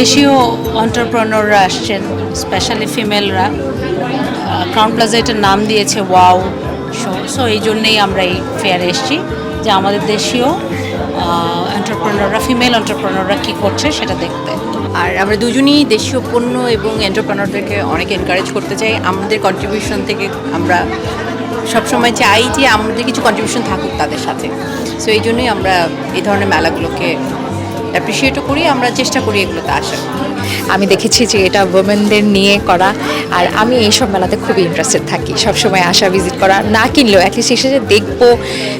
দেশীয় অন্টারপ্রনররা আসছেন specially ফিমেলরা Crowne Plaza এটার নাম দিয়েছে ওয়াও শো সো এই জন্যেই আমরা এই ফেয়ারে এসেছি যে আমাদের দেশীয় এন্টারপ্রনররা ফিমেল এন্টারপ্রনররা কী করছে সেটা দেখতে। আর আমরা দুজনেই দেশীয় পণ্য এবং এন্টারপ্রেনারদেরকে অনেক এনকারেজ করতে চাই। আমাদের কন্ট্রিবিউশন থেকে আমরা সবসময় চাই যে আমাদের কিছু কন্ট্রিবিউশন থাকুক তাদের সাথে। সো এই জন্যই আমরা এই ধরনের মেলাগুলোকে অ্যাপ্রিসিয়েটও করি, আমরা চেষ্টা করি এগুলোতে আসার। আমি দেখেছি যে এটা ওমেনদের নিয়ে করা, আর আমি এইসব মেলাতে খুবই ইন্টারেস্টেড থাকি। সবসময় আসা ভিজিট করা, না কিনলেও অ্যাটলিস্ট এসে যে দেখব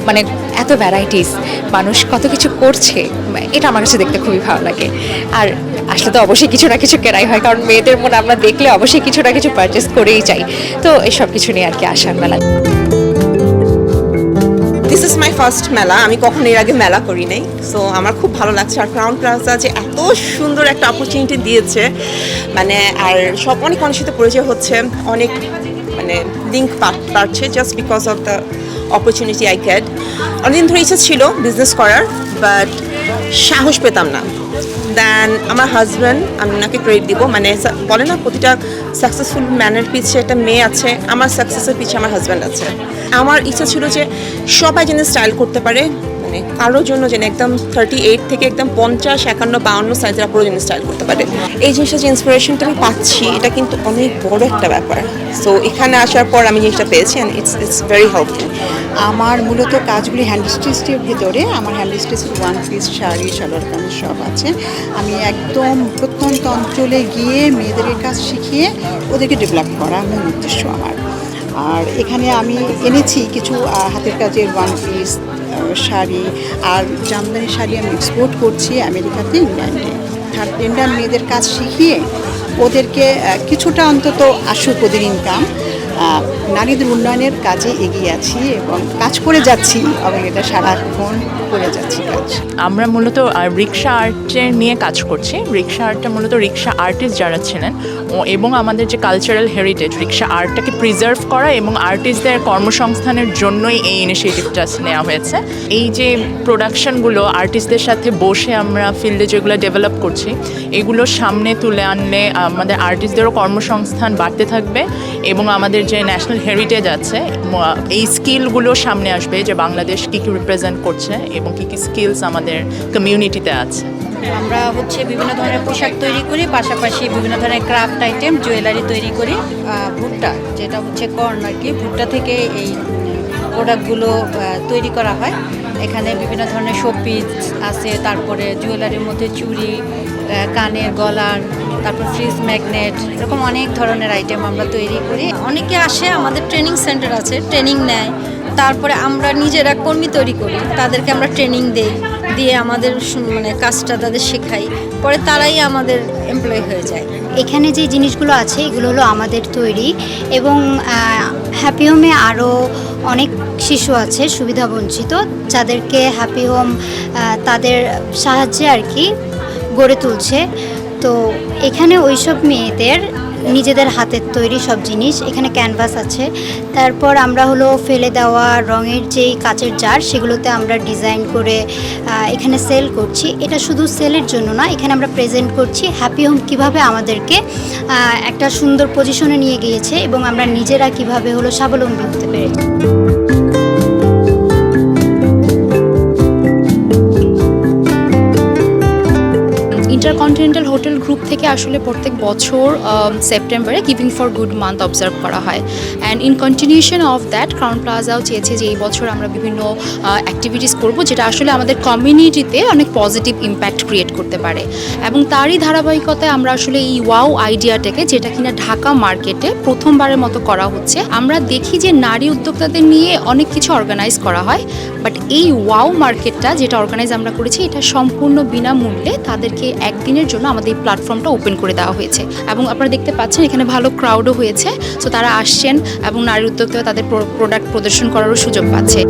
মানে এত ভ্যারাইটিস মানুষ কত কিছু করছে, এটা আমার কাছে দেখতে খুবই ভালো লাগে। আর আসলে তো অবশ্যই কিছু না কিছু কেনাই হয়, কারণ মেয়েদের মনে আমরা দেখলে অবশ্যই কিছু না কিছু পারচেস করেই চাই তো এসব কিছু নিয়ে আর কি আসার মেলা ইজ মাই ফার্স্ট মেলা। আমি কখনো এর আগে মেলা করি নাই। সো আমার খুব ভালো লাগছে। আর ক্রাউন প্লাজা যে এত সুন্দর একটা অপরচুনিটি দিয়েছে মানে আর সব অনেক মানুষের সাথে পরিচয় হচ্ছে। অনেক মানে লিঙ্ক পাচ্ছে just because of the opportunity I get অনেকদিন ধরে ইচ্ছা ছিল বিজনেস করার বাট সাহস পেতাম না। দেন আমার হাজব্যান্ড আমি ওনাকে ক্রেডিট দিব। মানে বলে না, প্রতিটা সাকসেসফুল ম্যানের পিছে একটা মেয়ে আছে, আমার সাকসেসের পিছে আমার হাজব্যান্ড আছে। আমার ইচ্ছা ছিল যে সবাই যেন স্টাইল করতে পারে মানে কারোর জন্য যেন একদম থার্টি এইট থেকে একদম পঞ্চাশ, একান্ন, বাউন্ন সাইজের আপুরও যেন স্টাইল করতে পারে। এই জিনিসটা যে ইন্সপিরেশনটা আমি পাচ্ছি, এটা কিন্তু অনেক বড় একটা ব্যাপার। সো এখানে আসার পর আমি জিনিসটা পেয়েছি and it's it's very helpful আমার মূলত কাজগুলি হ্যান্ড স্টিচের ভিতরে, আমার হ্যান্ড স্টিচের ওয়ান পিস শাড়ি, সালোয়ার কামিজ সব আছে। আমি একদম প্রত্যন্ত অঞ্চলে গিয়ে মেয়েদের কাজ শিখিয়ে ওদেরকে ডেভেলপ করা আমার উদ্দেশ্য আমার। আর এখানে আমি এনেছি কিছু হাতের কাজের ওয়ান পিস শাড়ি আর জামদানি শাড়ি আমি এক্সপোর্ট করছি আমেরিকাতে, ইংল্যান্ডে। থার্ড জেন্ডার মেয়েদের কাজ শিখিয়ে ওদেরকে কিছুটা অন্তত আসুক ওদের ইনকাম নারীদের উন্নয়নের কাজে এগিয়ে আছি এবং কাজ করে যাচ্ছি এবং এটা সারাক্ষণ করে যাচ্ছি কাজ। আমরা মূলত রিক্সা আর্টের নিয়ে কাজ করছি। রিক্সা আর্টটা মূলত রিক্সা আর্টিস্ট যারা ছিলেন এবং আমাদের যে কালচারাল হেরিটেজ রিক্সা আর্টটাকে প্রিজার্ভ করা এবং আর্টিস্টদের কর্মসংস্থানের জন্যই এই ইনিশিয়েটিভটা নেওয়া হয়েছে। এই যে প্রোডাকশনগুলো আর্টিস্টদের সাথে বসে আমরা ফিল্ডে যেগুলো ডেভেলপ করছি, এগুলো সামনে তুলে আনলে আমাদের আর্টিস্টদেরও কর্মসংস্থান বাড়তে থাকবে এবং আমাদের যে ন্যাশনাল হেরিটেজ আছে এই স্কিলগুলো সামনে আসবে যে বাংলাদেশ কী কী রিপ্রেজেন্ট করছে এবং কী কী স্কিলস আমাদের কমিউনিটিতে আছে। আমরা হচ্ছে বিভিন্ন ধরনের পোশাক তৈরি করি, পাশাপাশি বিভিন্ন ধরনের ক্রাফট আইটেম জুয়েলারি তৈরি করি ভুট্টা, যেটা হচ্ছে কর্ন আর কি, ভুট্টা থেকে এই প্রোডাক্টগুলো তৈরি করা হয়। এখানে বিভিন্ন ধরনের শোপিস আছে, তারপরে জুয়েলারির মধ্যে চুড়ি কানের গলার, তারপর ফ্রিজ ম্যাগনেট এরকম অনেক ধরনের আইটেম আমরা তৈরি করি। অনেকে আসে, আমাদের ট্রেনিং সেন্টার আছে ট্রেনিং নেয়। তারপরে আমরা নিজেরা কর্মী তৈরি করি, তাদেরকে আমরা ট্রেনিং দেই, দিয়ে আমাদের মানে কাজটা তাদের শেখাই। পরে তারাই আমাদের এমপ্লয় হয়ে যায়। এখানে যে জিনিসগুলো আছে, এগুলো হলো আমাদের তৈরি এবং হ্যাপি হোমে আরও অনেক শিশু আছে, সুবিধা বঞ্চিত, যাদেরকে হ্যাপি হোম তাদের সাহায্যে আর কি গড়ে তুলছে। তো এখানে ওইসব মেয়েদের নিজেদের হাতের তৈরি সব জিনিস। এখানে ক্যানভাস আছে। তারপর আমরা হলো ফেলে দেওয়া রঙের যেই কাচের জার, সেগুলোতে আমরা ডিজাইন করে এখানে সেল করছি। এটা শুধু সেলের জন্য না, এখানে আমরা প্রেজেন্ট করছি হ্যাপি হোম কীভাবে আমাদেরকে একটা সুন্দর পজিশনে নিয়ে গিয়েছে এবং আমরা নিজেরা কীভাবে হলো স্বাবলম্বী হতে পেরেছি। ইন্টারকন্টিনেন্টাল হোটেল গ্রুপ থেকে আসলে প্রত্যেক বছর সেপ্টেম্বরে giving for good month observe করা হয়। And in continuation of that crown প্লাজাও চেয়েছে যে এই বছর আমরা বিভিন্ন অ্যাক্টিভিটিস করব, যেটা আসলে আমাদের কমিউনিটিতে অনেক পজিটিভ ইম্প্যাক্ট ক্রিয়েট করতে পারে। এবং তারই ধারাবাহিকতায় আমরা আসলে এই ওয়াও আইডিয়াটাকে যেটা কিনা ঢাকা মার্কেটে প্রথমবারের মতো করা হচ্ছে, আমরা দেখি যে নারী উদ্যোক্তাদের নিয়ে অনেক কিছু অর্গানাইজ করা হয়। বাট এই ওয়াও মার্কেটটা যেটা অর্গানাইজ আমরা করেছি, এটা সম্পূর্ণ বিনামূল্যে তাদেরকে একদিনের জন্য আমাদের এই প্ল্যাটফর্মটা ওপেন করে দেওয়া হয়েছে। এবং আপনারা দেখতে পাচ্ছেন এখানে ভালো ক্রাউডও হয়েছে। সো তারা আসছেন এবং নারী উদ্যোক্তা তাদের প্রোডাক্ট প্রদর্শন করারও সুযোগ পাচ্ছে।